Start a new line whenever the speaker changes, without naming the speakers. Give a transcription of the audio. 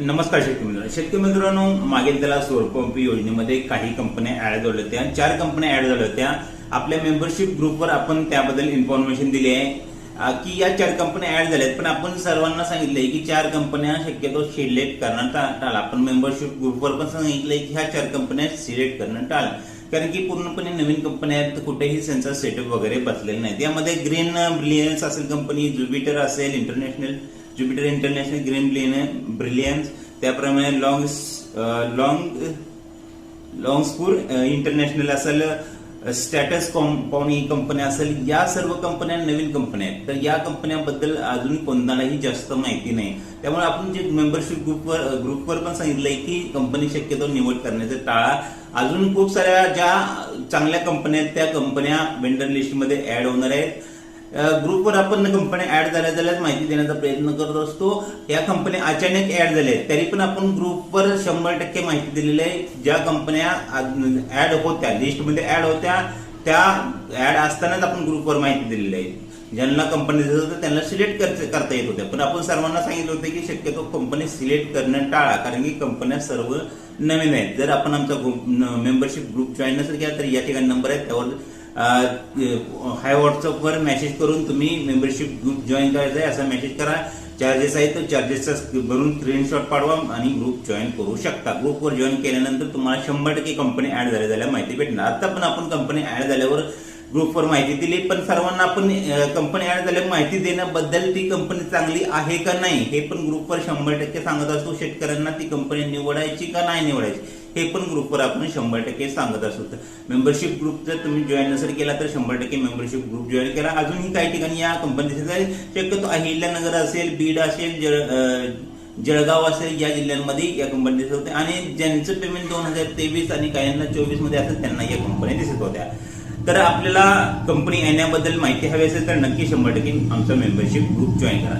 नमस्कार शेतकरी मित्र शेतकरी मित्रांनो मागील त्याला सोरपंप योजनेमध्ये काही कंपन्या ऍड झाल्या होत्या. चार कंपन्या ऍड झाल्या होत्या. आपल्या मेंबरशिप ग्रुपवर आपण त्याबद्दल इन्फॉर्मेशन दिली आहे. की या चार कंपन्या ऍड झाल्यात. पण आपण सर्वांना सांगितलंय की चार कंपन्या शक्यतो सिलेक्ट करणं टा- टाळा. आपण मेंबरशिप ग्रुपवर पण सांगितलंय की ह्या चार कंपन्या सिलेक्ट करणं टाळा. कारण की पूर्णपणे नवीन कंपन्या आहेत. कुठेही सेन्सर सेटअप वगैरे बसलेले नाहीत. यामध्ये ग्रीन ब्रिलियन्स असेल कंपनी ज्युपिटर असेल International Jupiter International Green Plane Brilliance त्याप्रमाणे लॉंग लॉंग लॉंगस्पूर इंटरनॅशनल असेल स्टॅटस कॉम्पाऊंड ही कंपनी असेल या सर्व कंपन्या नवीन कंपन्या आहेत. तर या कंपन्यांबद्दल अजून कोणालाही जास्त माहिती नाही. त्यामुळे आपण जे मेंबरशिप ग्रुपवर ग्रुपवर पण सांगितलंय की कंपनी शक्यतो निवड करण्याचं टाळा. अजून खूप साऱ्या ज्या चांगल्या कंपन्या आहेत त्या कंपन्या वेंडर लिस्टमध्ये ऍड होणार आहेत. ग्रुपवर आपण कंपन्या ऍड झाल्या झाल्याच माहिती देण्याचा प्रयत्न करत असतो. या कंपन्या अचानक ऍड झाल्या आहेत तरी पण आपण ग्रुपवर शंभर टक्के माहिती दिलेली आहे. ज्या कंपन्या ऍड होत्या लिस्टमध्ये ऍड होत्या त्या ऍड असतानाच आपण ग्रुपवर माहिती दिलेली आहे. ज्यांना कंपनी दिसत होतं त्यांना सिलेक्ट करता येत होत्या पण आपण सर्वांना सांगितलं होतं की शक्यतो कंपनी सिलेक्ट करणं टाळा कारण की कंपन्या सर्व नवीन आहेत. जर आपण आमचा ग्रुप मेंबरशिप ग्रुप जॉईन नसेल केला तर या ठिकाणी नंबर आहे त्यावर हाय व्हॉट्सअपवर मेसेज करून तुम्ही मेंबरशिप ग्रुप जॉईन करायचा आहे असा मेसेज करा. चार्जेस आहे तर चार्जेसचा भरून स्क्रीनशॉट पाठवा आणि ग्रुप जॉईन करू शकता. ग्रुपवर जॉईन केल्यानंतर तुम्हाला शंभर टक्के कंपनी ऍड झाल्या झाल्या माहिती भेटणार. आता पण आपण कंपनी ऍड झाल्यावर ग्रुपवर माहिती दिली पण सर्वांना आपण कंपनी ऍड झाल्या माहिती देण्याबद्दल ती कंपनी चांगली आहे का नाही हे पण ग्रुपवर शंभर टक्के सांगत असतो. शेतकऱ्यांना ती कंपनी निवडायची का नाही निवडायची? हे पण ग्रुपवर आपण शंभर टक्के सांगत असतो मेंबरशिप ग्रुप जर तुम्ही जॉईन नसेल केला तर शंभर टक्के मेंबरशिप ग्रुप जॉईन करा. अजूनही काही ठिकाणी या कंपनी दिसत आहे शक्यतो अहिल्यानगर असेल बीड असेल जळ- जळगाव असेल या जिल्ह्यांमध्ये या कंपनी दिसत होत्या. आणि ज्यांचं पेमेंट दोन हजार तेवीस आणि काहींना चोवीसमध्ये असेल त्यांना या कंपन्या दिसत होत्या. तर आपल्याला कंपनी येण्याबद्दल माहिती हवी असेल तर नक्की शंभर टक्के आमचा मेंबरशिप ग्रुप जॉईन करा.